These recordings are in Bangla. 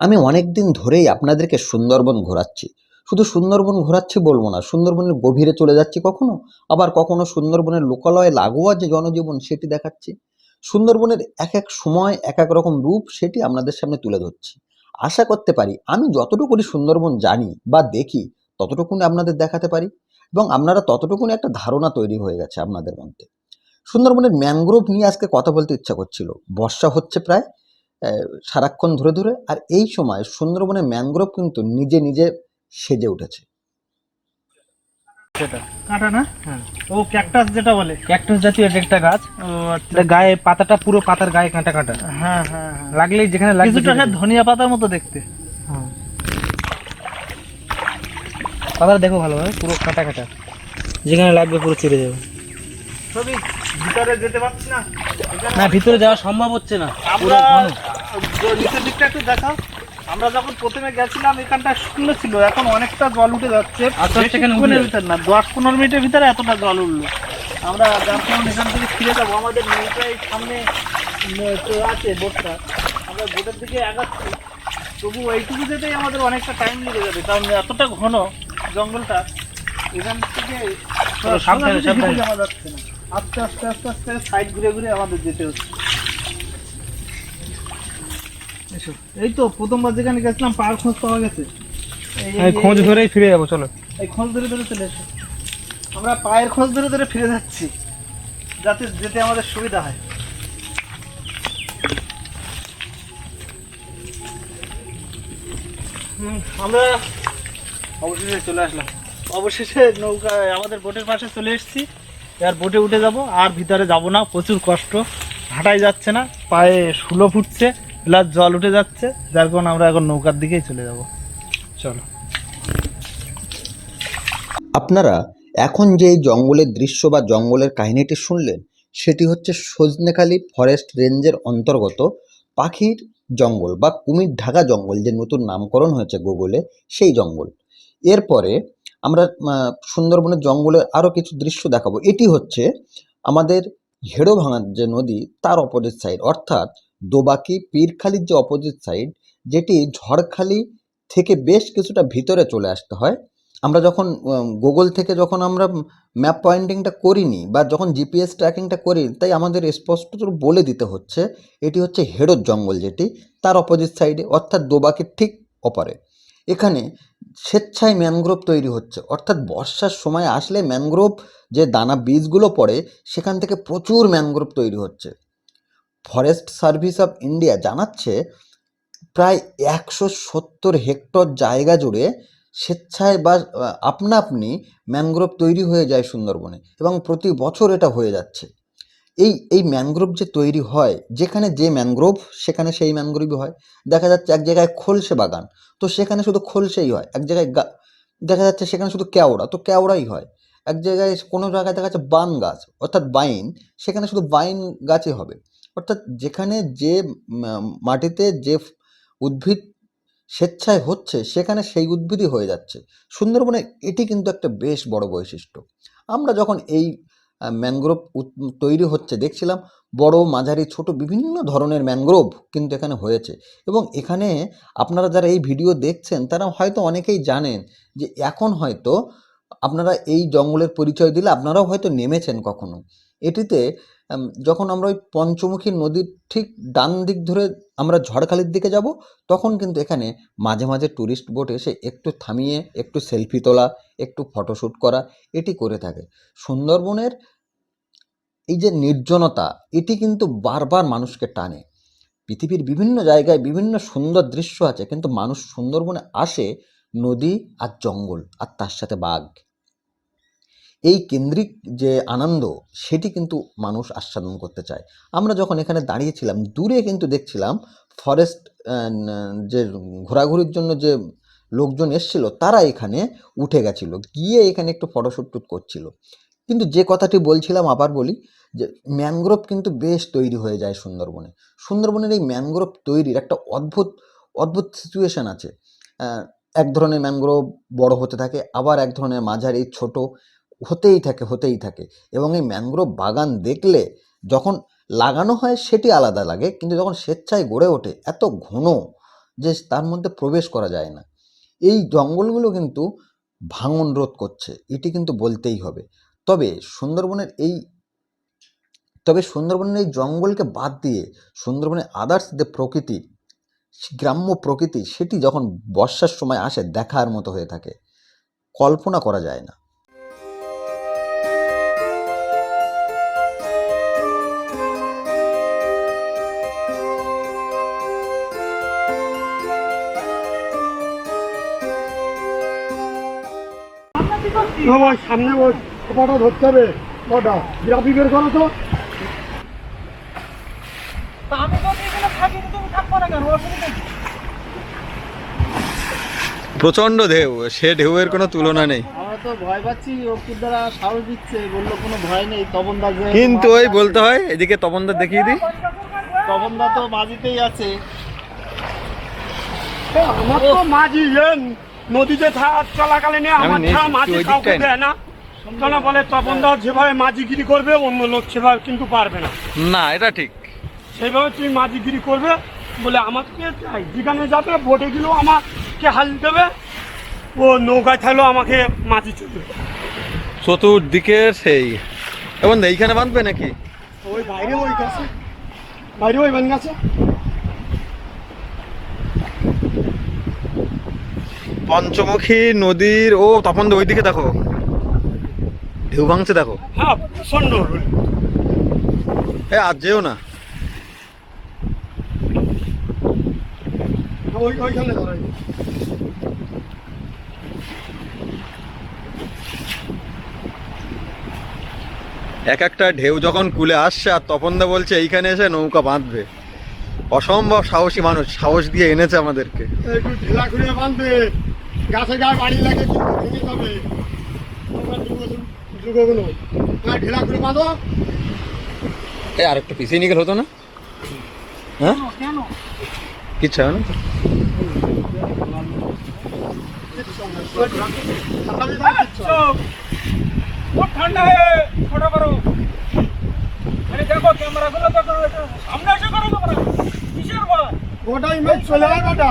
আমি অনেক দিন ধরেই আপনাদেরকে সুন্দরবন ঘোরাচ্ছি। শুধু সুন্দরবন ঘোরাচ্ছি বলব না, সুন্দরবনের গভীরে চলে যাচ্ছি কখনো? আবার কখনো সুন্দরবনের লোকালয়ে লাগোয়া যে জনজীবন সেটি দেখাচ্ছি? সুন্দরবনের এক এক সময় এক এক রকম রূপ সেটি আপনাদের সামনে তুলে ধরছি। আশা করতে পারি, আমি যতটুকুনি সুন্দরবন জানি বা দেখি, ততটুকুনি আপনাদের দেখাতে পারি এবং আপনারা ততটুকুনি একটা ধারণা তৈরি হয়ে গেছে আপনাদের মধ্যে। সুন্দরবনের ম্যানগ্রোভ নিয়ে আজকে কথা বলতে ইচ্ছা করছিল। বর্ষা হচ্ছে প্রায় সারাক্ষণ ধরে ধরে। আর এই সময় সুন্দরবনের ম্যানগ্রোভ কিন্তু নিজে নিজে সেজে উঠেছে। সেটা। কাটা না? হ্যাঁ। ও ক্যাকটাস যেটা বলে। ক্যাকটাস জাতীয় একটা গাছ। আচ্ছা। গায়ে পাতাটা পুরো পাতার গায়ে কাঁটা কাঁটা। হ্যাঁ হ্যাঁ হ্যাঁ। লাগলেই যেখানে লাগবে কিছুটা হ্যাঁ ধনিয়া পাতার মতো দেখতে। হ্যাঁ। পাতাটা দেখো ভালোভাবে পুরো কাঁটা কাঁটা। যেখানে লাগবে পুরো চিড়ে যাবে। ভিতরে যেতে পারছি না। না ভিতরে যাওয়া সম্ভব হচ্ছে না। আমরা। নিচের দিকটা একটু দেখাও। আমরা যখন প্রথমে গেছিলাম এখানটা শুকনো ছিল। এখন অনেকটা জল উঠে যাচ্ছে। ভিতর না। দশ পনেরো মিনিটের ভিতরে এতটা জল উঠল। আমরা কারণে এখান থেকে ফিরে যাব। আমাদের নৌকায় সামনে আছে বোটটা। আমরা বোটের দিকে আগাচ্ছি। তবু এইটুকু যেতেই আমাদের অনেকটা টাইম লেগে যাবে। কারণ এতটা ঘন জঙ্গলটা এখান থেকে। যাওয়া যাচ্ছে না। আস্তে আস্তে আস্তে আস্তে সাইড ঘুরে ঘুরে আমাদের যেতে হচ্ছে। এসো এই তো প্রথমবার যেখানে গেছিলাম পাহাড় খোঁজ পাওয়া গেছে। এই- এই- খোঁজ ধরেই ফিরে যাব চলো। এই খোঁজ ধরে ধরে চলে এসো। আমরা পায়ের খোঁজ ধরে ধরে ফিরে যাচ্ছি যাতে যেতে আমাদের সুবিধা হয়। আমরা অবশেষে চলে আসলাম। অবশেষে নৌকা আমাদের বোটের পাশে চলে এসেছি। এবার বোটে উঠে যাব আর ভিতরে যাব না প্রচুর কষ্ট। হাঁটাই যাচ্ছে না পায়ে শুলো ফুটছে। প্লাস জল উঠে যাচ্ছে, যার কারণে আমরা এখন নৌকার দিকেই চলে যাব। চলো। আপনারা এখন যে জঙ্গলের দৃশ্য বা জঙ্গলের কাহিনীটি শুনলেন, সেটি হচ্ছে সজনেখালি ফরেস্ট রেঞ্জের অন্তর্গত পাখির জঙ্গল বা কুমির ঢাকা জঙ্গল, যে নতুন নামকরণ হয়েছে গুগলে, সেই জঙ্গল। এরপরে আমরা সুন্দরবনের জঙ্গলের আরও কিছু দৃশ্য দেখাবো। এটি হচ্ছে আমাদের হেড়ো ভাঙার যে নদী, তার অপোজিট সাইড অর্থাৎ দোবাকি, পীরখালির যে অপোজিট সাইড যেটি ঝড়খালি থেকে বেশ কিছুটা ভিতরে চলে আসতে হয়। আমরা যখন গুগল থেকে যখন আমরা ম্যাপ পয়েন্টিংটা করিনি বা যখন জিপিএস ট্র্যাকিংটা করি তাই আমাদের স্পষ্ট বলে দিতে হচ্ছে, এটি হচ্ছে হেডোর জঙ্গল যেটি, তার অপোজিট সাইডে অর্থাৎ দোবাকির ঠিক অপারে এখানে স্বেচ্ছায় ম্যানগ্রোভ তৈরি হচ্ছে। অর্থাৎ বর্ষার সময় আসলে ম্যানগ্রোভ যে দানা বীজগুলো পড়ে, সেখান থেকে প্রচুর ম্যানগ্রোভ তৈরি হচ্ছে। ফরেস্ট সার্ভিস অফ ইন্ডিয়া জানাচ্ছে, প্রায় একশো সত্তর হেক্টর জায়গা জুড়ে স্বেচ্ছায় বা আপনা আপনি ম্যানগ্রোভ তৈরি হয়ে যায় সুন্দরবনে এবং প্রতি বছর এটা হয়ে যাচ্ছে। এই এই ম্যানগ্রোভ যে তৈরি হয়, যেখানে যে ম্যানগ্রোভ, সেখানে সেই ম্যানগ্রোভই হয়। দেখা যাচ্ছে এক জায়গায় খোলসে বাগান, তো সেখানে শুধু খোলসেই হয়। এক জায়গায় গা- দেখা যাচ্ছে সেখানে শুধু কেওড়া, তো কেওড়াই হয়। এক জায়গায় কোনো জায়গায় দেখা যাচ্ছে বান গাছ, অর্থাৎ বাইন, সেখানে শুধু বাইন গাছই হবে। অর্থাৎ যেখানে যে মাটিতে যে উদ্ভিদ স্বেচ্ছায় হচ্ছে, সেখানে সেই উদ্ভিদই হয়ে যাচ্ছে। সুন্দরবনে এটি কিন্তু একটা বেশ বড় বৈশিষ্ট্য। আমরা যখন এই ম্যানগ্রোভ তৈরি হচ্ছে, দেখছিলাম বড়, মাঝারি, ছোট বিভিন্ন ধরনের ম্যানগ্রোভ কিন্তু এখানে হয়েছে। এবং এখানে আপনারা যারা এই ভিডিও দেখছেন, তারা হয়তো অনেকেই জানেন যে এখন হয়তো আপনারা এই জঙ্গলের পরিচয় দিলে আপনারাও হয়তো নেমেছেন কখনো। এটিতে যখন আমরা ওই পঞ্চমুখী নদীর ঠিক ডান দিক ধরে আমরা ঝড়খালির দিকে যাব, তখন কিন্তু এখানে মাঝে মাঝে ট্যুরিস্ট বোট এসে একটু থামিয়ে, একটু সেলফি তোলা, একটু ফটোশ্যুট করা, এটি করে থাকে। সুন্দরবনের এই যে নির্জনতা, এটি কিন্তু বারবার মানুষকে টানে। পৃথিবীর বিভিন্ন জায়গায় বিভিন্ন সুন্দর দৃশ্য আছে, কিন্তু মানুষ সুন্দরবনে আসে নদী আর জঙ্গল আর তার সাথে বাঘ। এই কেন্দ্রিক যে আনন্দ, সেটি কিন্তু মানুষ আস্বাদন করতে চায়। আমরা যখন এখানে দাঁড়িয়েছিলাম, দূরে কিন্তু দেখছিলাম ফরেস্ট যে ঘোরাঘুরির জন্য যে লোকজন এসছিল, তারা এখানে উঠে গেছিল, গিয়ে এখানে একটু ফটোশ্যুট টুট করছিল। কিন্তু যে কথাটি বলছিলাম, আবার বলি যে ম্যানগ্রোভ কিন্তু বেশ তৈরি হয়ে যায় সুন্দরবনে। সুন্দরবনের এই ম্যানগ্রোভ তৈরির একটা অদ্ভুত অদ্ভুত সিচুয়েশন আছে। এক ধরনের ম্যানগ্রোভ বড় হতে থাকে, আবার এক ধরনের মাঝারি, ছোট হতেই থাকে হতেই থাকে। এবং এই ম্যানগ্রোভ বাগান দেখলে যখন লাগানো হয় সেটি আলাদা লাগে, কিন্তু যখন স্বেচ্ছায় গড়ে ওঠে, এত ঘন যে তার মধ্যে প্রবেশ করা যায় না। এই জঙ্গলগুলো কিন্তু ভাঙন রোধ করছে, এটি কিন্তু বলতেই হবে। তবে সুন্দরবনের এই, তবে সুন্দরবনের এই জঙ্গলকে বাদ দিয়ে সুন্দরবনের আদার্স যে প্রকৃতি, গ্রাম্য প্রকৃতি, সেটি যখন বর্ষার সময় আসে, দেখার মতো হয়ে থাকে, কল্পনা করা যায় না। আমার সামনে ওই কটা ধরতে হবে। কটা? গ্রাফি বের করো তো? প্রচণ্ড ঢেউ সে ঢেউয়ের কোনো তুলনা নেই। আমরা তো ভয় পাচ্ছি অপুর দ্বারা দিচ্ছে বলল কোনো ভয় নেই তপন দা যে কিন্তু ওই বলতে হয় এদিকে তপনদা দেখিয়ে দিই। তপন দা তো মাঝিতেই আছে। আমার তো মাঝি নদীতে চলাকালীন আমার ছা মাঝি কাউকে। দেয় না। কেন বলে তপন দা যেভাবে মাঝিগিরি করবে অন্য লোক সেভাবে কিন্তু পারবে না। না এটা ঠিক। সেভাবে তুমি মাঝিগিরি করবে বলে আমাকে চাই। যেখানে যাবে বোটে গেলেও আমাকে হাল দেবে। ও নৌকায় থাকলেও আমাকে মাঝি চলবে। চতুর্দিকে সেই। এবং এইখানে বাঁধবে নাকি? ওই বাইরে ওই গেছে বাইরে ওই বান গেছে পঞ্চমুখী নদীর ও তপন ওই দিকে দেখো। ঢেউ ভাঙছে দেখো। হ্যাঁ এ আজ যেও না। এক একটা ঢেউ যখন কুলে আসছে আর তপনদা বলছে এইখানে এসে নৌকা বাঁধবে। অসম্ভব সাহসী মানুষ সাহস দিয়ে এনেছে আমাদেরকে। গাছে গায়ে বাড়ি লাগে কিন্তু ভেঙে যাবে। যুগগুলো। হ্যাঁ ঢেলা ঘুরে বাঁধো। এ আর একটু পিছিয়ে নিয়ে গেলে হতো না? হ্যাঁ? কেন কিচ্ছু হবে না তো? খুব ঠান্ডা হয়ে ছোট করো। আরে দেখো ক্যামেরা গুলো দেখো। সামনে এসে করো তোমরা। কিসের ভয়? গোটা ইমেজ চলে যায় গোটা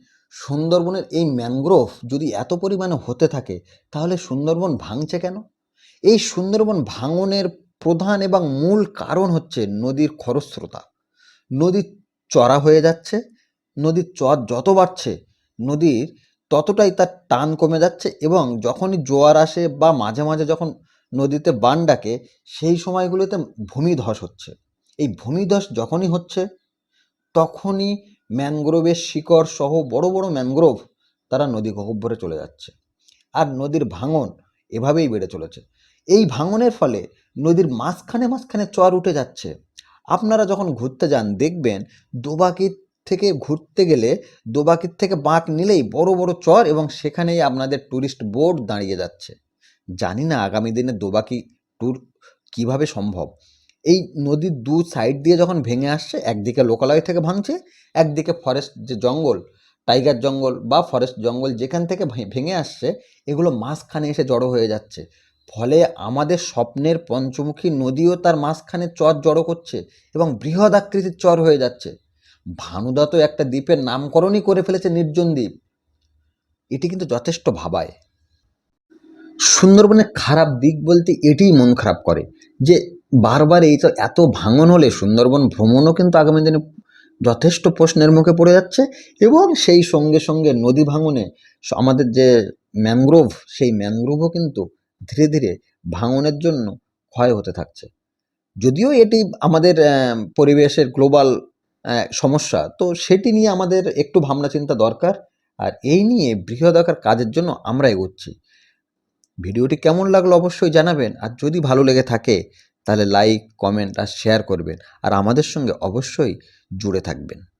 সুন্দরবনের এই ম্যানগ্রোভ যদি এত পরিমাণে হতে থাকে, তাহলে সুন্দরবন ভাঙছে কেন? এই সুন্দরবন ভাঙনের প্রধান এবং মূল কারণ হচ্ছে নদীর খরস্রোতা। নদী চড়া হয়ে যাচ্ছে, নদীর চর যত বাড়ছে, নদীর ততটাই তার টান কমে যাচ্ছে এবং যখনই জোয়ার আসে বা মাঝে মাঝে যখন নদীতে বান ডাকে, সেই সময়গুলোতে ভূমিধস হচ্ছে। এই ভূমিধস যখনই হচ্ছে, তখনই ম্যানগ্রোভের শিকড় সহ বড় বড় ম্যানগ্রোভ তারা নদী গহ্বরে চলে যাচ্ছে। আর নদীর ভাঙন এভাবেই বেড়ে চলেছে। এই ভাঙনের ফলে নদীর মাঝখানে মাঝখানে চর উঠে যাচ্ছে। আপনারা যখন ঘুরতে যান, দেখবেন দোবাকির থেকে ঘুরতে গেলে দোবাকির থেকে বাঁক নিলেই বড় বড় চর এবং সেখানেই আপনাদের ট্যুরিস্ট বোর্ড দাঁড়িয়ে যাচ্ছে। জানি না আগামী দিনে দোবাকি ট্যুর কীভাবে সম্ভব। এই নদীর দু সাইড দিয়ে যখন ভেঙে আসছে, একদিকে লোকালয় থেকে ভাঙছে, একদিকে ফরেস্ট যে জঙ্গল টাইগার জঙ্গল বা ফরেস্ট জঙ্গল যেখান থেকে ভেঙে আসছে, এগুলো মাঝখানে এসে জড়ো হয়ে যাচ্ছে। ফলে আমাদের স্বপ্নের পঞ্চমুখী নদীও তার মাঝখানে চর জড়ো করছে এবং বৃহৎ আকৃতির চর হয়ে যাচ্ছে। ভানুদা তো একটা দ্বীপের নামকরণই করে ফেলেছে নির্জন দ্বীপ। এটি কিন্তু যথেষ্ট ভাবায়। সুন্দরবনের খারাপ দিক বলতে এটিই মন খারাপ করে যে বারবার এই তো এত ভাঙন হলে সুন্দরবন ভ্রমণও কিন্তু আগামী দিনে যথেষ্ট প্রশ্নের মুখে পড়ে যাচ্ছে এবং সেই সঙ্গে সঙ্গে নদী ভাঙনে আমাদের যে ম্যানগ্রোভ সেই ম্যানগ্রোভও কিন্তু ধীরে ধীরে ভাঙনের জন্য ক্ষয় হতে থাকছে। যদিও এটি আমাদের পরিবেশের গ্লোবাল সমস্যা, তো সেটি নিয়ে আমাদের একটু ভাবনা চিন্তা দরকার আর এই নিয়ে বৃহদাকার কাজের জন্য আমরা এগোচ্ছি ভিডিওটি কেমন লাগল অবশ্যই জানাবেন আর যদি ভালো লেগে থাকে তাহলে লাইক কমেন্ট আর শেয়ার করবেন। আর আমাদের সঙ্গে অবশ্যই জুড়ে থাকবেন।